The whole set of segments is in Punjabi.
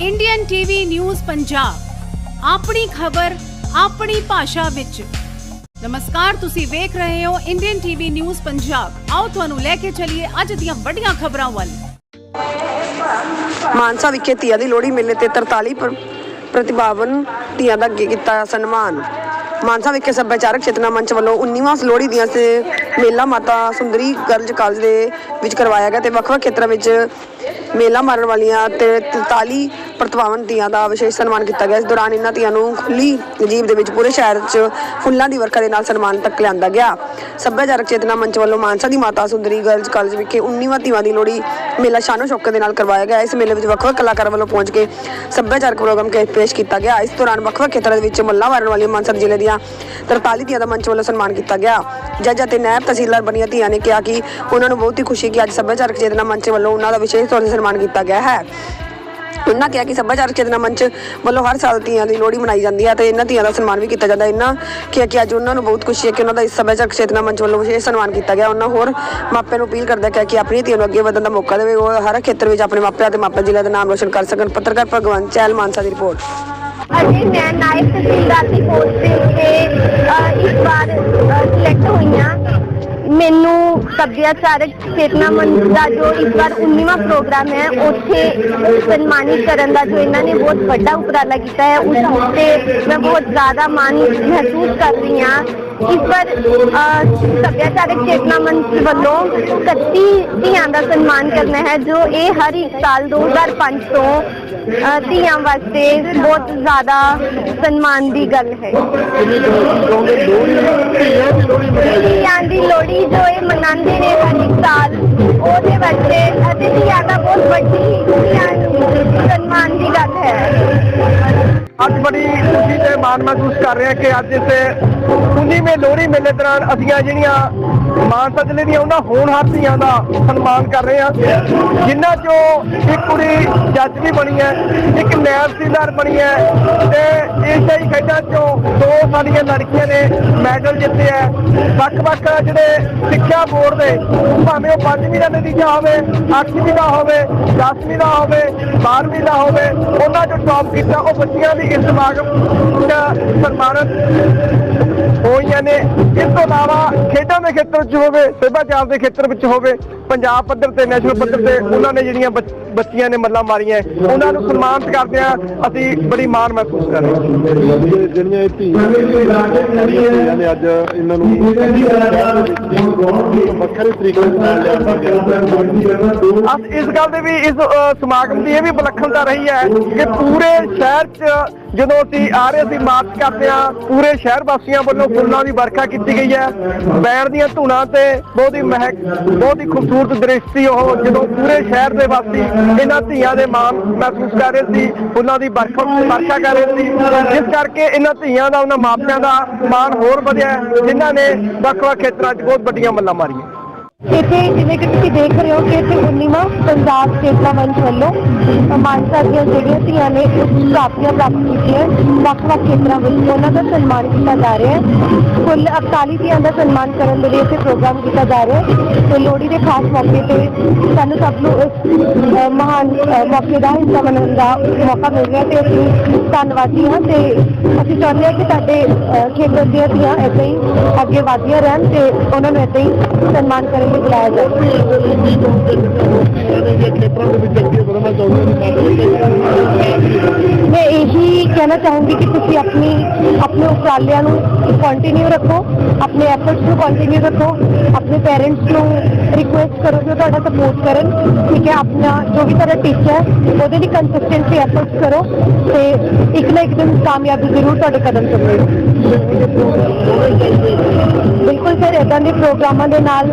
ਇੰਡੀਅਨ ਟੀਵੀ ਨਿਊਜ਼ ਪੰਜਾਬ ਆਪਣੀ ਖਬਰ, ਆਪਣੀ ਭਾਸ਼ਾ ਵਿੱਚ। ਨਮਸਕਾਰ, ਤੁਸੀਂ ਵੇਖ ਰਹੇ ਹੋ ਇੰਡੀਅਨ ਟੀਵੀ ਨਿਊਜ਼ ਪੰਜਾਬ ਆਓ ਤੁਹਾਨੂੰ ਲੈ ਕੇ ਚੱਲੀਏ ਅੱਜ ਦੀਆਂ ਵੱਡੀਆਂ ਖਬਰਾਂ ਵੱਲ। ਮਾਨਸਾ ਵਿਖੇ ਤੀਆਂ ਦੀ ਲੋਹੜੀ ਮੇਲੇ ਤੇ 43 ਪ੍ਰਤਿਭਾਵਾਨ ਤੀਆਂ ਦਾ ਅੱਗੇ ਕੀਤਾ ਸਨਮਾਨ। ਮਾਨਸਾ ਵਿਖੇ ਸੱਭਿਆਚਾਰਕ ਚੇਤਨਾ ਮੰਚ ਵੱਲੋਂ 19ਵਾਂ ਲੋਹੜੀ ਦੀਆਂ ਤੇ ਮੇਲਾ ਮਾਤਾ ਸੁੰਦਰੀ ਗਰਲਜ਼ ਕਾਲਜ ਦੇ ਵਿੱਚ ਕਰਵਾਇਆ ਗਿਆ ਤੇ ਵੱਖ-ਵੱਖ ਖੇਤਰਾਂ ਵਿੱਚ ਮੇਲਾ ਮਾਰਨ ਵਾਲੀਆਂ ਤੇ 43 ਪ੍ਰਤਿਭਾਵਾਨ ਧੀਆਂ ਦਾ ਵਿਸ਼ੇਸ਼ ਸਨਮਾਨ ਕੀਤਾ ਗਿਆ। ਇਸ ਦੌਰਾਨ ਇਹਨਾਂ ਧੀਆਂ ਨੂੰ ਖੁੱਲੀ ਨਜੀਬ ਦੇ ਵਿੱਚ ਪੂਰੇ ਸ਼ਹਿਰ 'ਚ ਫੁੱਲਾਂ ਦੀ ਵਰਖਾ ਦੇ ਨਾਲ ਸਨਮਾਨ ਤੱਕ ਲਿਆਂਦਾ ਗਿਆ। ਸੱਭਿਆਚਾਰਕ ਚੇਤਨਾ ਮੰਚ ਵੱਲੋਂ ਮਾਨਸਾ ਦੀ ਮਾਤਾ ਸੁੰਦਰੀ ਗਰਲਜ਼ ਕਾਲਜ ਵਿਖੇ 19ਵਾਂ ਧੀਆਂ ਦੀ ਲੋਹੜੀ ਮੇਲਾ ਸ਼ਾਨੋ ਸ਼ੌਕਤ ਦੇ ਨਾਲ ਕਰਵਾਇਆ ਗਿਆ। ਇਸ ਮੇਲੇ ਵਿੱਚ ਵੱਖ-ਵੱਖ ਕਲਾਕਾਰਾਂ ਵੱਲੋਂ ਪਹੁੰਚ ਕੇ ਸੱਭਿਆਚਾਰਕ ਪ੍ਰੋਗਰਾਮ ਪੇਸ਼ ਕੀਤਾ ਗਿਆ। ਇਸ ਦੌਰਾਨ ਵੱਖ-ਵੱਖ ਖੇਤਰਾਂ ਵਿੱਚ ਮੱਲਾਂ ਵਾਰਨ ਵਾਲੀਆਂ ਮਾਨਸਾ ਜ਼ਿਲ੍ਹੇ ਦੀਆਂ 43 ਧੀਆਂ ਦਾ ਮੰਚ ਵੱਲੋਂ ਸਨਮਾਨ ਕੀਤਾ ਗਿਆ। ਜੱਜ ਅਤੇ ਨਾਇਬ ਤਹਿਸੀਲਦਾਰ ਬਣੀਆਂ ਧੀਆਂ ਨੇ ਕਿਹਾ ਕਿ ਉਹਨਾਂ ਨੂੰ ਬਹੁਤ ਹੀ ਖੁਸ਼ੀ ਕਿ ਅੱਜ ਸੱਭਿਆਚਾਰਕ ਚੇਤਨਾ ਮੰਚ ਵੱਲੋਂ ਉਹਨਾਂ ਦਾ ਵਿਸ਼ੇਸ਼ ਤੌਰ ਤੇ ਸਨਮਾਨ ਕੀਤਾ ਗਿਆ ਹੈ। ਉਹਨਾਂ ਕਿਹਾ ਕਿ ਸੱਭਿਆਚਾਰਕ ਚੇਤਨਾ ਮੰਚ ਵੱਲੋਂ ਹਰ ਸਾਲ ਤੀਆਂ ਦੀ ਲੋਹੜੀ ਮਨਾਈ ਜਾਂਦੀ ਹੈ ਤੇ ਇਹਨਾਂ ਤੀਆਂ ਦਾ ਸਨਮਾਨ ਵੀ ਕੀਤਾ ਜਾਂਦਾ। ਇਹਨਾਂ ਕਿਹਾ ਕਿ ਅੱਜ ਉਹਨਾਂ ਨੂੰ ਬਹੁਤ ਖੁਸ਼ੀ ਹੈ ਕਿ ਉਹਨਾਂ ਦਾ ਇਸ ਸੱਭਿਆਚਾਰਕ ਚੇਤਨਾ ਮੰਚ ਵੱਲੋਂ ਵਿਸ਼ੇਸ਼ ਸਨਮਾਨ ਕੀਤਾ ਗਿਆ। ਉਹਨਾਂ ਹੋਰ ਮਾਪਿਆਂ ਨੂੰ ਅਪੀਲ ਕਰਦਾ ਕਿ ਕਿ ਆਪਣੀ ਧੀਆਂ ਨੂੰ ਅੱਗੇ ਵਧਣ ਦਾ ਮੌਕਾ ਦੇਵੇ। ਉਹ ਹਰ ਖੇਤਰ ਵਿੱਚ ਆਪਣੇ ਮਾਪਿਆਂ ਤੇ ਮਾਪੇ ਜ਼ਿਲ੍ਹੇ ਦਾ ਨਾਮ ਰੋਸ਼ਨ ਕਰ ਸਕਣ। ਪੱਤਰਕਾਰ ਭਗਵੰਤ ਚਹਿਲ ਮਾਨਸਾ ਦੀ ਰਿਪੋਰਟ। ਅਜੇ ਮੈਂ ਨਾਇਬ ਤਹਿਸੀਲਦਾਰ ਦੀ ਪੋਸਟ ਤੇ ਇਸ ਵਾਰ ਸਿਲੈਕਟ ਹੋਈਆਂ ਮੈਨੂੰ ਸੱਭਿਆਚਾਰਕ ਚੇਤਨਾ ਮੰਚ ਦਾ ਜੋ ਇਸ ਵਾਰ 19ਵਾਂ ਪ੍ਰੋਗਰਾਮ ਹੈ, ਉੱਥੇ ਸਨਮਾਨਿਤ ਕਰਨ ਦਾ ਜੋ ਇਹਨਾਂ ਨੇ ਬਹੁਤ ਵੱਡਾ ਉਪਰਾਲਾ ਕੀਤਾ ਹੈ, ਉਸ ਉੱਤੇ ਮੈਂ ਬਹੁਤ ਜ਼ਿਆਦਾ ਮਾਣ ਮਹਿਸੂਸ ਕਰ ਰਹੀ ਹਾਂ। ਇਸ ਵਾਰ ਸੱਭਿਆਚਾਰਕ ਚੇਤਨਾ ਮੰਚ ਵੱਲੋਂ 31 ਧੀਆਂ ਦਾ ਸਨਮਾਨ ਕਰਨਾ ਹੈ, ਜੋ ਇਹ ਹਰ ਇੱਕ ਸਾਲ 2005 ਤੋਂ ਧੀਆਂ ਵਾਸਤੇ ਬਹੁਤ ਜ਼ਿਆਦਾ ਸਨਮਾਨ ਦੀ ਗੱਲ ਹੈ। ਧੀਆਂ ਦੀ ਲੋਹੜੀ ਜੋ ਇਹ ਮਨਾਉਂਦੇ ਨੇ ਹਰ ਇੱਕ ਸਾਲ, ਉਹਦੇ ਵਾਸਤੇ ਅਤੇ ਧੀਆਂ ਦਾ ਬਹੁਤ ਵੱਡੀ ਧੀਆਂ ਸਨਮਾਨ ਦੀ ਗੱਲ ਹੈ। ਅੱਜ ਬੜੀ ਖੁਸ਼ੀ ਤੇ ਮਾਣ ਮਹਿਸੂਸ ਕਰ ਰਹੇ ਹਾਂ ਕਿ ਅੱਜ ਇਸ 19ਵੇਂ ਲੋਹੜੀ ਮੇਲੇ ਦੌਰਾਨ ਅਸੀਂ ਜਿਹੜੀਆਂ ਮਾਨਸਾ ਜ਼ਿਲ੍ਹੇ ਦੀਆਂ ਉਹਨਾਂ ਹੋਣਹਾਰ ਧੀਆਂ ਦਾ ਸਨਮਾਨ ਕਰ ਰਹੇ ਹਾਂ। ਜਿਨ੍ਹਾਂ ਚੋਂ ਇੱਕ ਕੁੜੀ ਜੱਜ ਵੀ ਬਣੀ ਹੈ, ਇੱਕ ਨਾਇਬ ਤਹਿਸੀਲਦਾਰ ਬਣੀ ਹੈ ਤੇ ਹੀ ਖੇਡਾਂ ਚੋਂ ਦੋ ਸਾਡੀਆਂ ਲੜਕੀਆਂ ਨੇ ਮੈਡਲ ਜਿੱਤੇ ਹੈ। ਵੱਖ-ਵੱਖ ਜਿਹੜੇ ਸਿੱਖਿਆ ਬੋਰਡ ਦੇ, ਭਾਵੇਂ ਉਹ ਪੰਜਵੀਂ ਦਾ ਨਤੀਜਾ ਹੋਵੇ, ਅੱਠਵੀਂ ਦਾ ਹੋਵੇ, ਦਸਵੀਂ ਦਾ ਹੋਵੇ 12ਵੀਂ ਦਾ ਹੋਵੇ, ਉਹਨਾਂ ਚੋਂ ਟੌਪ ਕੀਤਾ, ਉਹ ਬੱਚੀਆਂ ਦੀ ਇਸ ਸਮਾਗਮ 'ਚ ਸਨਮਾਨਿਤ ਹੋਈਆਂ ਨੇ। ਇਸ ਤੋਂ ਇਲਾਵਾ ਖੇਡਾਂ ਦੇ ਖੇਤਰ 'ਚ ਹੋਵੇ ਸੱਭਿਆਚਾਰ ਦੇ ਖੇਤਰ ਵਿੱਚ ਹੋਵੇ ਪੰਜਾਬ ਪੱਧਰ ਤੇ ਨੈਸ਼ਨਲ ਪੱਧਰ ਤੇ ਉਹਨਾਂ ਨੇ ਜਿਹੜੀਆਂ ਬੱਚ- ਬੱਚੀਆਂ ਨੇ ਮੱਲਾਂ ਮਾਰੀਆਂ ਉਹਨਾਂ ਨੂੰ ਸਨਮਾਨਿਤ ਕਰਦੇ ਆ ਅਸੀਂ ਬੜੀ ਮਾਣ ਮਹਿਸੂਸ ਕਰ ਰਹੇ ਹਾਂ। ਜਿਹੜੇ ਜਿਹੜੀਆਂ ਇਹ ਧੀਆਂ ਧੀਆਂ ਨੇ ਅੱਜ ਇਹਨਾਂ ਨੂੰ ਵੱਖਰੇ ਤਰੀਕੇ ਨਾਲ ਲਿਆਂਦਾ ਗਿਆ। ਅਸ ਇਸ ਗੱਲ ਦੇ ਵੀ ਇਸ ਸਮਾਗਮ ਦੀ ਇਹ ਵੀ ਵਿਲੱਖਣਤਾ ਰਹੀ ਹੈ ਕਿ ਪੂਰੇ ਸ਼ਹਿਰ 'ਚ ਜਦੋਂ ਅਸੀਂ ਆ ਰਹੇ ਸੀ ਮਾਰਚ ਕਰਦੇ ਆ ਪੂਰੇ ਸ਼ਹਿਰ ਵਾਸੀਆਂ ਵੱਲੋਂ ਫੁੱਲਾਂ ਦੀ ਵਰਖਾ ਕੀਤੀ ਗਈ ਹੈ। ਬੈਂਡ ਦੀਆਂ ਧੁਨਾਂ ਤੇ ਬਹੁਤ ਹੀ ਮਹਿਕ ਬਹੁਤ ਹੀ ਖੂਬਸੂਰਤ ਦ੍ਰਿਸ਼ ਸੀ ਉਹ ਜਦੋਂ ਪੂਰੇ ਸ਼ਹਿਰ ਦੇ ਵਾਸੀ ਇਹਨਾਂ ਧੀਆਂ ਦੇ ਮਾਣ ਮਹਿਸੂਸ ਕਰ ਰਹੇ ਸੀ ਉਹਨਾਂ ਦੀ ਵਰਖਾ ਵਰਖਾ ਕਰ ਰਹੇ ਸੀ। ਜਿਸ ਕਰਕੇ ਇਹਨਾਂ ਧੀਆਂ ਦਾ ਉਹਨਾਂ ਮਾਪਿਆਂ ਦਾ ਮਾਣ ਹੋਰ ਵਧਿਆ ਹੈ, ਜਿਨ੍ਹਾਂ ਨੇ ਵੱਖ-ਵੱਖ ਖੇਤਰਾਂ 'ਚ ਬਹੁਤ ਵੱਡੀਆਂ ਮੱਲਾਂ ਮਾਰੀਆਂ। ਇੱਥੇ ਜਿਵੇਂ ਕਿ ਤੁਸੀਂ ਦੇਖ ਰਹੇ ਹੋ ਕਿ ਇੱਥੇ 19ਵਾਂ ਪੰਜਾਬ ਚੇਤਨਾ ਮੰਚ ਵੱਲੋਂ ਮਾਨਸਾ ਦੀਆਂ ਜਿਹੜੀਆਂ ਧੀਆਂ ਨੇ ਉੱਚ ਪ੍ਰਾਪਤੀਆਂ ਪ੍ਰਾਪਤ ਕੀਤੀਆਂ ਵੱਖ-ਵੱਖ ਖੇਤਰਾਂ ਵਿੱਚ ਉਹਨਾਂ ਦਾ ਸਨਮਾਨ ਕੀਤਾ ਜਾ ਰਿਹਾ ਹੈ। ਕੁੱਲ 41 ਧੀਆਂ ਦਾ ਸਨਮਾਨ ਕਰਨ ਦੇ ਲਈ ਇੱਥੇ ਪ੍ਰੋਗਰਾਮ ਕੀਤਾ ਜਾ ਰਿਹਾ ਹੈ ਤੇ ਲੋਹੜੀ ਦੇ ਖਾਸ ਮੌਕੇ ਤੇ ਸਾਨੂੰ ਸਭ ਨੂੰ ਇਸ ਮਹਾਨ ਮੌਕੇ ਦਾ ਹਿੱਸਾ ਬਣਨ ਦਾ ਮੌਕਾ ਮਿਲ ਰਿਹਾ ਤੇ ਅਸੀਂ ਧੰਨਵਾਦੀ ਹਾਂ ਤੇ ਅਸੀਂ ਚਾਹੁੰਦੇ ਹਾਂ ਕਿ ਸਾਡੇ ਖੇਤਰ ਦੀਆਂ ਧੀਆਂ ਏਦਾਂ ਹੀ ਅੱਗੇ ਵਧਦੀਆਂ ਰਹਿਣ ਤੇ ਉਹਨਾਂ ਨੂੰ ਏਦਾਂ ਹੀ ਸਨਮਾਨ ਕਰਨ ਲਈ ਬੁਲਾਇਆ ਜਾਵੇ ਖੇਤਰਾਂ ਦੇ ਵਿੱਚ ਅੱਗੇ ਵਧਣਾ ਚਾਹੁੰਦੇ ਨੇ ਮੈਂ ਇਹੀ ਕਹਿਣਾ ਚਾਹੂੰਗੀ ਕਿ ਤੁਸੀਂ ਆਪਣੀ, ਆਪਣੇ ਉਪਰਾਲਿਆਂ ਨੂੰ ਕੰਟੀਨਿਊ ਰੱਖੋ, ਆਪਣੇ ਐਫਰਟਸ ਨੂੰ ਕੰਟੀਨਿਊ ਰੱਖੋ, ਆਪਣੇ ਪੇਰੈਂਟਸ ਨੂੰ ਰਿਕੁਐਸਟ ਕਰੋ ਕਿ ਉਹ ਤੁਹਾਡਾ ਸਪੋਰਟ ਕਰਨ, ਠੀਕ ਹੈ, ਆਪਣਾ ਜੋ ਵੀ ਤੁਹਾਡਾ ਟੀਚਰ ਹੈ, ਉਹਦੇ ਲਈ ਕੰਸਿਸਟੈਂਟਲੀ ਐਫਰਟਸ ਕਰੋ ਤੇ ਇੱਕ ਨਾ ਇੱਕ ਦਿਨ ਕਾਮਯਾਬੀ ਜ਼ਰੂਰ ਤੁਹਾਡੇ ਕਦਮ ਚੁੰਮੇਗੀ ਬਿਲਕੁਲ ਸਰ ਇਦਾਂ ਦੇ ਪ੍ਰੋਗਰਾਮਾਂ ਦੇ ਨਾਲ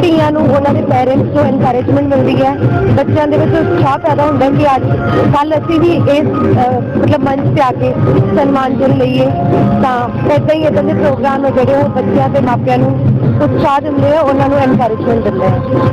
ਧੀਆਂ ਨੂੰ, ਉਹਨਾਂ ਦੇ ਪੇਰੈਂਟਸ ਤੋਂ ਐਨਕਰੇਜਮੈਂਟ ਮਿਲਦੀ ਹੈ। ਬੱਚਿਆਂ ਦੇ ਵਿੱਚ ਉਤਸ਼ਾਹ ਪੈਦਾ ਹੁੰਦਾ ਕਿ ਅੱਜ ਕੱਲ ਅਸੀਂ ਵੀ ਇਸ ਮਤਲਬ ਮੰਚ ਤੇ ਆ ਕੇ ਸਨਮਾਨ ਜਨ ਲਈਏ। ਤਾਂ ਇਦਾਂ ਹੀ ਇਦਾਂ ਦੇ ਪ੍ਰੋਗਰਾਮ ਹੈ ਜਿਹੜੇ ਉਹ ਬੱਚਿਆਂ ਤੇ ਮਾਪਿਆਂ ਨੂੰ ਉਤਸ਼ਾਹ ਦਿੰਦੇ ਆ, ਉਹਨਾਂ ਨੂੰ ਐਨਕਰੇਜਮੈਂਟ ਦਿੰਦੇ ਆ।